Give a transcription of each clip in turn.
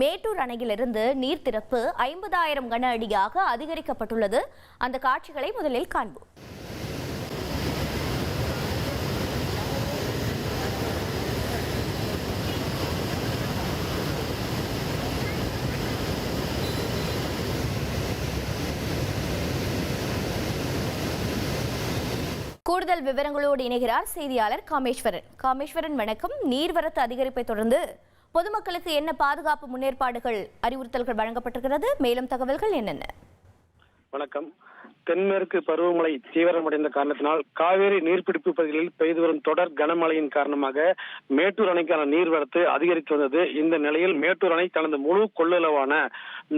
மேட்டூர் அணையிலிருந்து நீர் திறப்பு ஐம்பதாயிரம் கன அடியாக அதிகரிக்கப்பட்டுள்ளது. அந்த காட்சிகளை முதலில் காண்போம். கூடுதல் விவரங்களோடு இணைகிறார் செய்தியாளர் காமேஸ்வரன். காமேஸ்வரன் வணக்கம். நீர்வரத்து அதிகரிப்பை தொடர்ந்து பொதுமக்களுக்கு என்ன பாதுகாப்பு முன்னேற்பாடுகள் அறிவுறுத்தல்கள் வழங்கப்பட்டிருக்கிறது? மேலும் தகவல்கள் என்னென்ன? வணக்கம். தென்மேற்கு பருவமழை தீவிரமடைந்த காரணத்தினால் காவேரி நீர்பிடிப்பு பகுதிகளில் பெய்து வரும் தொடர் கனமழையின் காரணமாக மேட்டூர் அணைக்கான நீர்வரத்து அதிகரித்து வந்தது. இந்த நிலையில் மேட்டூர் அணை தனது முழு கொள்ளளவான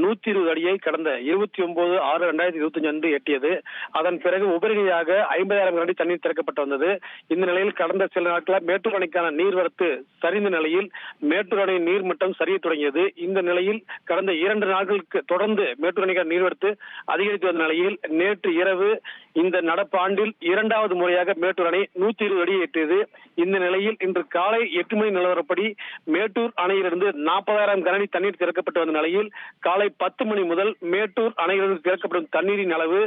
நூத்தி இருபது அடியை கடந்த இருபத்தி ஒன்பது ஆறு ரெண்டாயிரத்தி இருபத்தி அஞ்சு அன்று எட்டியது. அதன் பிறகு உபரிகையாக ஐம்பதாயிரம் அடி தண்ணீர் திறக்கப்பட்டு வந்தது. இந்த நிலையில் கடந்த சில நாட்களாக மேட்டூர் அணைக்கான நீர்வரத்து சரிந்த நிலையில் மேட்டூர் அணையின் நீர்மட்டம் சரிய தொடங்கியது. இந்த நிலையில் கடந்த இரண்டு நாட்களுக்கு தொடர்ந்து மேட்டூர் அணைக்கான நீர்வரத்து அதிகரித்து வந்த நிலையில் நேற்று இரவு இந்த நடப்பு ஆண்டில் இரண்டாவது முறையாக மேட்டூர் அணை நூத்தி இருபது அடியை எட்டியது. இந்த நிலையில் இன்று காலை எட்டு மணி நிலவரப்படி மேட்டூர் அணையிலிருந்து நாற்பதாயிரம் கனடி தண்ணீர் திறக்கப்பட்டு வந்த நிலையில் காலை பத்து மணி முதல் மேட்டூர் அணையிலிருந்து திறக்கப்படும் தண்ணீரின் அளவு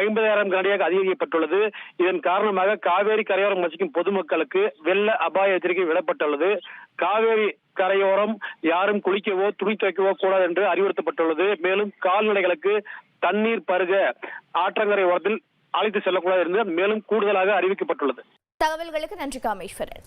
ஐம்பதாயிரம் கனடியாக அதிகரிக்கப்பட்டுள்ளது. இதன் காரணமாக காவேரி கரையோரம் வசிக்கும் பொதுமக்களுக்கு வெள்ள அபாய எச்சரிக்கை விடப்பட்டுள்ளது. காவேரி கரையோரம் யாரும் குளிக்கவோ துணி துவைக்கவோ கூடாது என்று அறிவுறுத்தப்பட்டுள்ளது. மேலும் கால்நடைகளுக்கு தண்ணீர் பருக ஆற்றங்கரை ஓரத்தில் அழைத்து செல்லக்கூடாது என்று மேலும் கூடுதலாக அறிவிக்கப்பட்டுள்ளது. தகவல்களுக்கு நன்றி காமேஸ்வரன்.